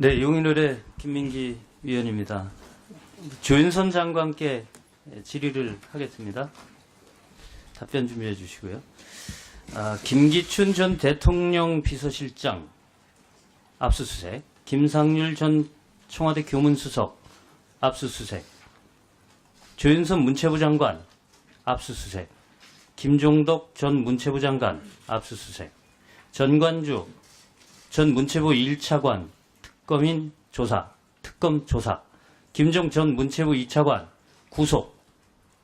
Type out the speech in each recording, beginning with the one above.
네, 용인을의 김민기 위원입니다. 조윤선 장관께 질의를 하겠습니다. 답변 준비해 주시고요. 아, 김기춘 전 대통령 비서실장 압수수색, 김상률 전 청와대 교문수석 압수수색, 조윤선 문체부 장관 압수수색, 김종덕 전 문체부 장관 압수수색, 전관주 전 문체부 1차관 특검인 조사, 특검 조사, 김종 전 문체부 2차관 구속,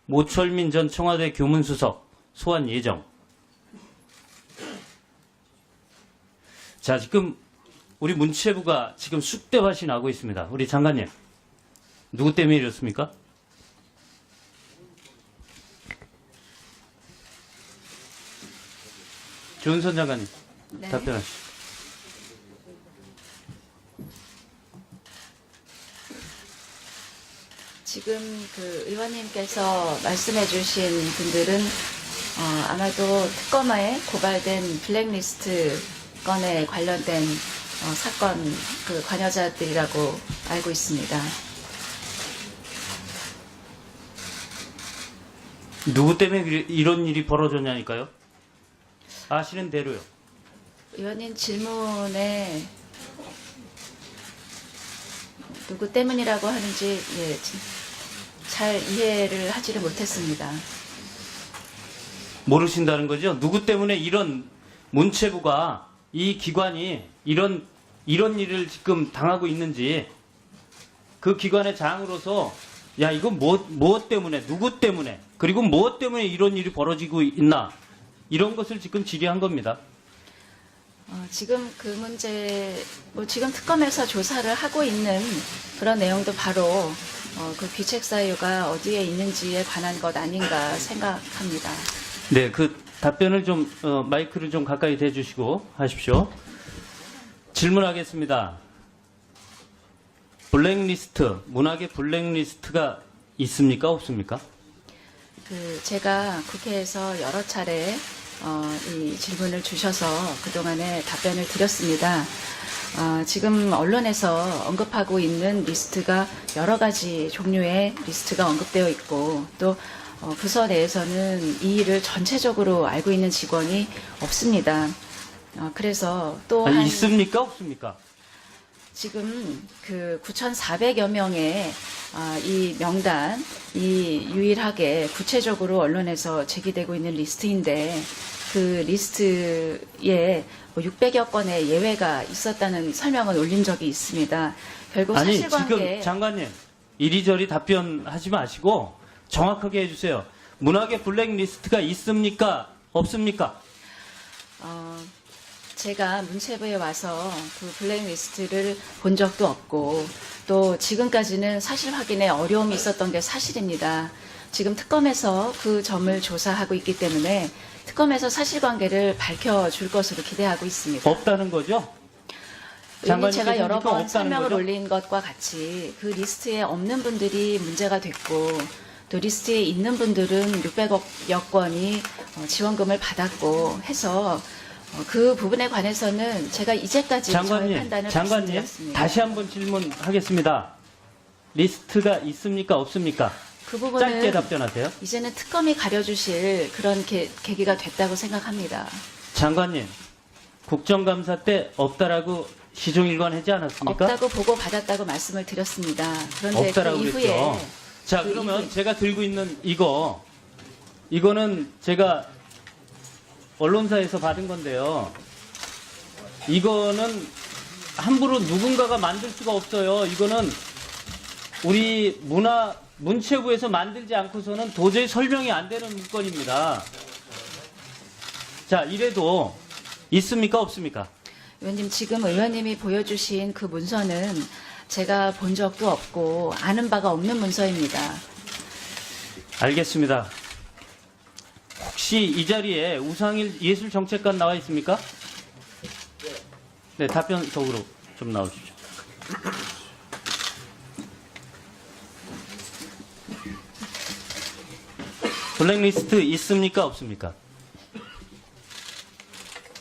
모철민 전 청와대 교문수석 소환 예정. 자, 지금 우리 문체부가 지금 쑥대밭이 나고 있습니다. 우리 장관님. 누구 때문에 이렇습니까? 조은선 장관님 네. 답변하시죠. 지금 그 의원님께서 말씀해 주신 분들은 어, 아마도 특검에 고발된 블랙리스트 건에 관련된 어, 사건 그 관여자들이라고 알고 있습니다. 누구 때문에 이런 일이 벌어졌냐니까요? 아시는 대로요. 의원님 질문에 누구 때문이라고 하는지 예, 지- 잘 이해를 하지를 못했습니다. 모르신다는 거죠? 누구 때문에 이런 문체부가 이 기관이 이런 이런 일을 지금 당하고 있는지 그 기관의 장으로서 야 이거 뭐 무엇 때문에 누구 때문에 그리고 무엇 때문에 이런 일이 벌어지고 있나 이런 것을 지금 질의한 겁니다. 어, 지금 그 문제, 뭐 지금 특검에서 조사를 하고 있는 그런 내용도 바로 어, 그 귀책 사유가 어디에 있는지에 관한 것 아닌가 생각합니다. 네, 그 답변을 좀 어, 마이크를 좀 가까이 대주시고 하십시오. 질문하겠습니다. 블랙리스트, 문학의 블랙리스트가 있습니까, 없습니까? 그 제가 국회에서 여러 차례 어, 이 질문을 주셔서 그동안에 답변을 드렸습니다. 어, 지금 언론에서 언급하고 있는 리스트가 여러 가지 종류의 리스트가 언급되어 있고 또 어, 부서 내에서는 이 일을 전체적으로 알고 있는 직원이 없습니다. 어, 그래서 또 아니, 한- 있습니까, 없습니까? 지금 그 9,400여 명의 아, 이 명단, 이 유일하게 구체적으로 언론에서 제기되고 있는 리스트인데 그 리스트에 뭐 600여 건의 예외가 있었다는 설명을 올린 적이 있습니다. 결국 아니, 사실관계 지금 장관님, 이리저리 답변하지 마시고 정확하게 해주세요. 문학의 블랙리스트가 있습니까, 없습니까? 어, 제가 문체부에 와서 그 블랙리스트를 본 적도 없고 또 지금까지는 사실 확인에 어려움이 있었던 게 사실입니다. 지금 특검에서 그 점을 조사하고 있기 때문에 특검에서 사실관계를 밝혀줄 것으로 기대하고 있습니다. 없다는 거죠? 의원님 제가 여러 번 설명을 거죠? 올린 것과 같이 그 리스트에 없는 분들이 문제가 됐고 또 리스트에 있는 분들은 600여 건이 어, 지원금을 받았고 해서 어, 그 부분에 관해서는 제가 이제까지 저의 장관님, 판단을 장관님, 말씀드렸습니다. 다시 한번 질문하겠습니다. 리스트가 있습니까, 없습니까? 그 짧게 부분은 답변하세요. 이제는 특검이 가려주실 그런 계, 계기가 됐다고 생각합니다. 장관님, 국정감사 때 없다라고 시종일관 하지 않았습니까? 없다고 보고 받았다고 말씀을 드렸습니다. 그런데 없다라고 그 이후에 그랬죠. 자, 그 그러면 이후에 제가 들고 있는 이거, 이거는 제가 언론사에서 받은 건데요. 이거는 함부로 누군가가 만들 수가 없어요. 이거는 우리 문화, 문체부에서 만들지 않고서는 도저히 설명이 안 되는 문건입니다. 자, 이래도 있습니까? 없습니까? 의원님 지금 의원님이 보여주신 그 문서는 제가 본 적도 없고 아는 바가 없는 문서입니다. 알겠습니다. 혹시 이 자리에 우상일 예술정책관 나와 있습니까? 네, 답변석으로 좀 나오십시오. 블랙리스트 있습니까? 없습니까?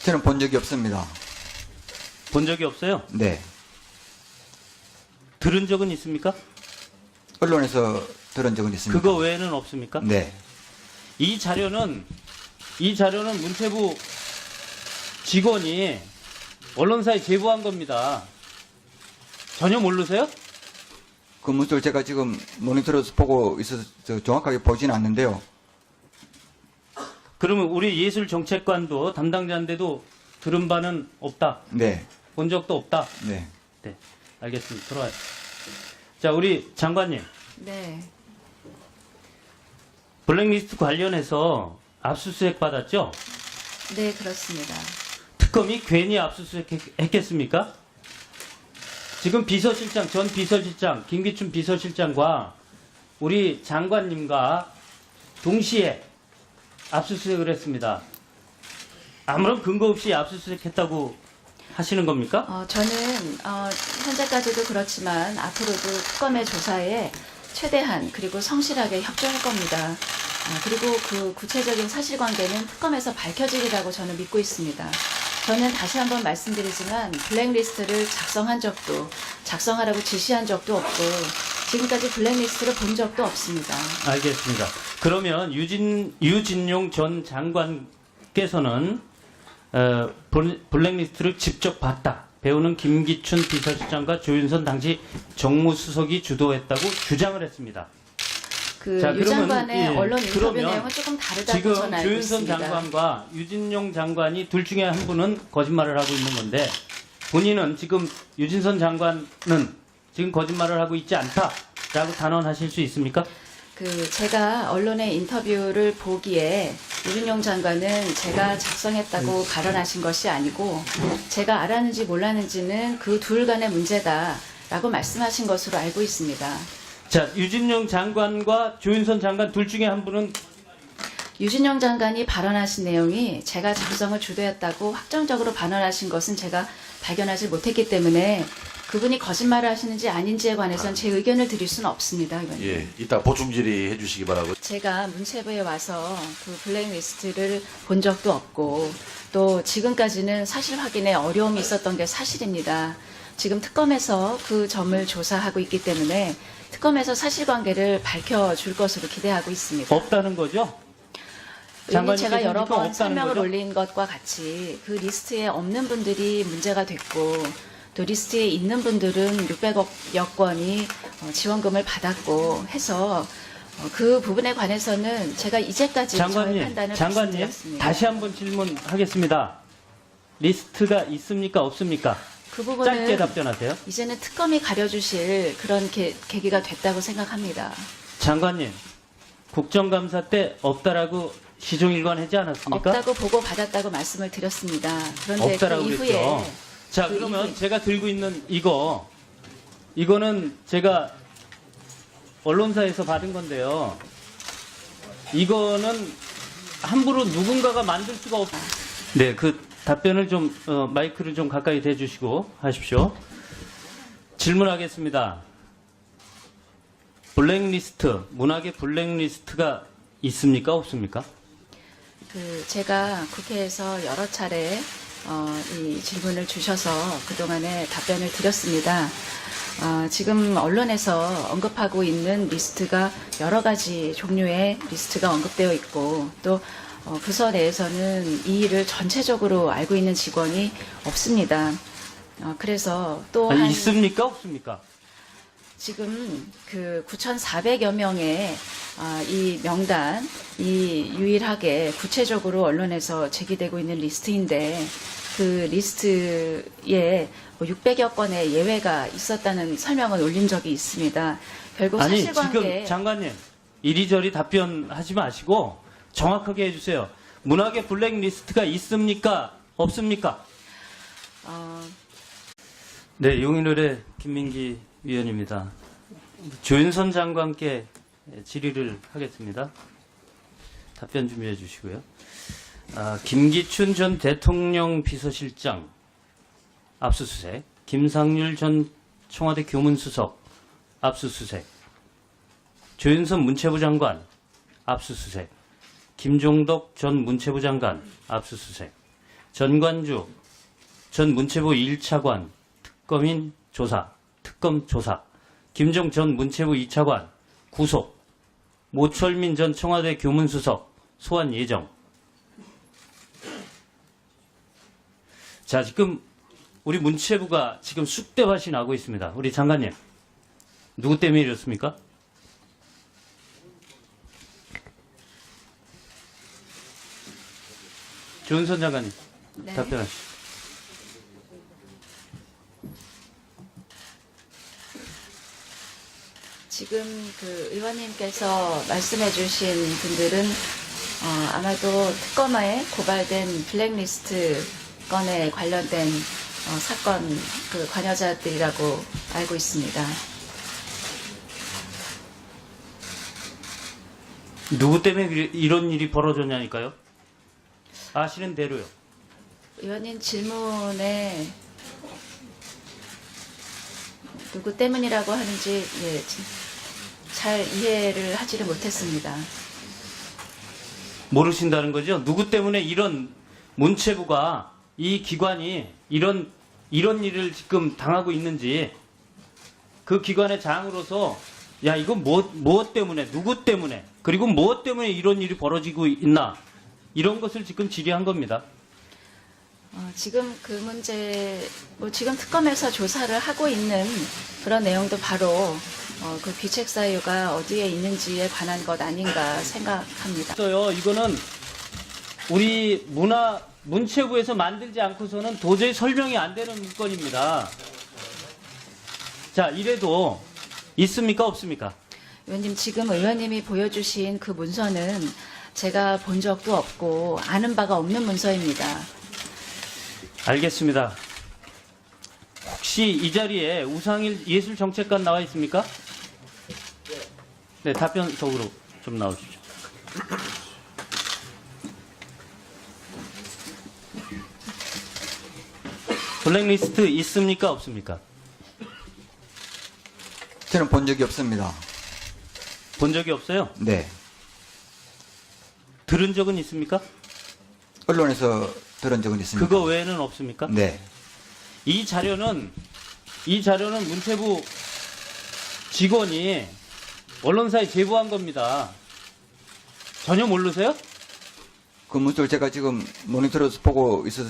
저는 본 적이 없습니다. 본 적이 없어요? 네. 들은 적은 있습니까? 언론에서 들은 적은 있습니다. 그거 외에는 없습니까? 네. 이 자료는 이 자료는 문체부 직원이 언론사에 제보한 겁니다. 전혀 모르세요? 그 문서를 제가 지금 모니터로서 보고 있어서 저 정확하게 보지는 않는데요. 그러면 우리 예술정책관도 담당자인데도 들은 바는 없다. 네. 본 적도 없다. 네. 네, 알겠습니다. 들어와요. 자, 우리 장관님, 네. 블랙리스트 관련해서 압수수색 받았죠? 네, 그렇습니다. 특검이 괜히 압수수색 했- 했겠습니까? 지금 비서실장, 전 비서실장, 김기춘 비서실장과 우리 장관님과 동시에 압수수색을 했습니다. 아무런 근거 없이 압수수색 했다고 하시는 겁니까? 어, 저는 어, 현재까지도 그렇지만 앞으로도 특검의 조사에 최대한 그리고 성실하게 협조할 겁니다. 어, 그리고 그 구체적인 사실관계는 특검에서 밝혀지리라고 저는 믿고 있습니다. 저는 다시 한번 말씀드리지만 블랙리스트를 작성한 적도 작성하라고 지시한 적도 없고 지금까지 블랙리스트를 본 적도 없습니다. 알겠습니다. 그러면 유진 유진용 전 장관께서는 어, 블- 블랙리스트를 직접 봤다. 배우는 김기춘 비서실장과 조윤선 당시 정무수석이 주도했다고 주장을 했습니다. 그 자, 유 그러면, 장관의 예, 언론 인터뷰 내용은 조금 다르다고 지금 저는 알고 조윤선 있습니다. 장관과 유진용 장관이 둘 중에 한 분은 거짓말을 하고 있는 건데 본인은 지금 유진선 장관은 지금 거짓말을 하고 있지 않다라고 단언하실 수 있습니까? 그 제가 언론의 인터뷰를 보기에 유준용 장관은 제가 작성했다고 발언하신 것이 아니고 제가 알았는지 몰랐는지는 그 둘 간의 문제다라고 말씀하신 것으로 알고 있습니다. 자, 유진용 장관과 조윤선 장관 둘 중에 한 분은 유진영 장관이 발언하신 내용이 제가 작성을 주도했다고 확정적으로 발언하신 것은 제가 발견하지 못했기 때문에 그분이 거짓말을 하시는지 아닌지에 관해서는 제 의견을 드릴 수는 없습니다. 의원님. 예, 이따 보충 질의 해 주시기 바라고. 제가 문체부에 와서 그 블랙리스트를 본 적도 없고 또 지금까지는 사실 확인에 어려움이 있었던 게 사실입니다. 지금 특검에서 그 점을 조사하고 있기 때문에 특검에서 사실관계를 밝혀줄 것으로 기대하고 있습니다. 없다는 거죠? 의원님 제가 장관님께서 여러 번 없다는 설명을 거죠? 올린 것과 같이 그 리스트에 없는 분들이 문제가 됐고 또 리스트에 있는 분들은 600억 건이 어, 지원금을 받았고 해서 어, 그 부분에 관해서는 제가 이제까지 저의 장관님, 판단을 장관님 말씀드렸습니다. 다시 한번 질문하겠습니다. 리스트가 있습니까 없습니까? 그 짧게 부분은 답변하세요. 이제는 특검이 가려주실 그런 계, 계기가 됐다고 생각합니다. 장관님, 국정감사 때 없다라고 시종일관 하지 않았습니까? 없다고 보고 받았다고 말씀을 드렸습니다. 그런데 그 이후에 그랬죠. 자, 그 그러면 제가 들고 있는 이거 이거는 제가 언론사에서 받은 건데요. 이거는 함부로 누군가가 만들 수가 없. 네, 그 답변을 좀 어, 마이크를 좀 가까이 대주시고 하십시오. 질문하겠습니다. 블랙리스트, 문학의 블랙리스트가 있습니까 없습니까? 그 제가 국회에서 여러 차례 어, 이 질문을 주셔서 그동안에 답변을 드렸습니다. 어, 지금 언론에서 언급하고 있는 리스트가 여러 가지 종류의 리스트가 언급되어 있고 또 어, 부서 내에서는 이 일을 전체적으로 알고 있는 직원이 없습니다. 어, 그래서 또 아니, 한 있습니까 없습니까? 지금 그 9,400여 명의 아, 이 명단, 이 유일하게 구체적으로 언론에서 제기되고 있는 리스트인데 그 리스트에 뭐 600여 건의 예외가 있었다는 설명을 올린 적이 있습니다. 결국 아니 사실관계 지금 장관님 이리저리 답변하지 마시고 정확하게 해주세요. 문학의 블랙리스트가 있습니까? 없습니까? 어, 네, 용인을의 김민기 위원입니다. 조윤선 장관께 질의를 하겠습니다. 답변 준비해 주시고요. 아, 김기춘 전 대통령 비서실장 압수수색, 김상률 전 청와대 교문수석 압수수색, 조윤선 문체부 장관 압수수색, 김종덕 전 문체부 장관 압수수색, 전관주 전 문체부 1차관 특검인 조사, 특검 조사, 김종 전 문체부 2차관 구속, 모철민 전 청와대 교문수석 소환 예정. 자, 지금 우리 문체부가 지금 쑥대밭이 나고 있습니다. 우리 장관님. 누구 때문에 이렇습니까? 조은선 장관님 네. 답변하시죠. 지금 그 의원님께서 말씀해주신 분들은 어, 아마도 특검에 고발된 블랙리스트 건에 관련된 어, 사건 그 관여자들이라고 알고 있습니다. 누구 때문에 이런 일이 벌어졌냐니까요? 아시는 대로요. 의원님 질문에 누구 때문이라고 하는지 예, 잘 이해를 하지를 못했습니다. 모르신다는 거죠? 누구 때문에 이런 문체부가 이 기관이 이런 이런 일을 지금 당하고 있는지 그 기관의 장으로서 야 이건 뭐 무엇 때문에 누구 때문에 그리고 무엇 때문에 이런 일이 벌어지고 있나 이런 것을 지금 질의한 겁니다. 어, 지금 그 문제, 뭐 지금 특검에서 조사를 하고 있는 그런 내용도 바로 어, 그 귀책 사유가 어디에 있는지에 관한 것 아닌가 생각합니다. 있어요. 이거는 우리 문화 문체부에서 만들지 않고서는 도저히 설명이 안 되는 문건입니다. 자, 이래도 있습니까 없습니까? 의원님 지금 의원님이 보여주신 그 문서는 제가 본 적도 없고 아는 바가 없는 문서입니다. 알겠습니다. 혹시 이 자리에 우상일 예술정책관 나와 있습니까? 네, 답변석으로 좀 나오시죠. 블랙리스트 있습니까? 없습니까? 저는 본 적이 없습니다. 본 적이 없어요? 네. 들은 적은 있습니까? 언론에서 들은 적은 있습니다. 그거 외에는 없습니까? 네. 이 자료는 이 자료는 문체부 직원이 언론사에 제보한 겁니다. 전혀 모르세요? 그 문서를 제가 지금 모니터로서 보고 있어서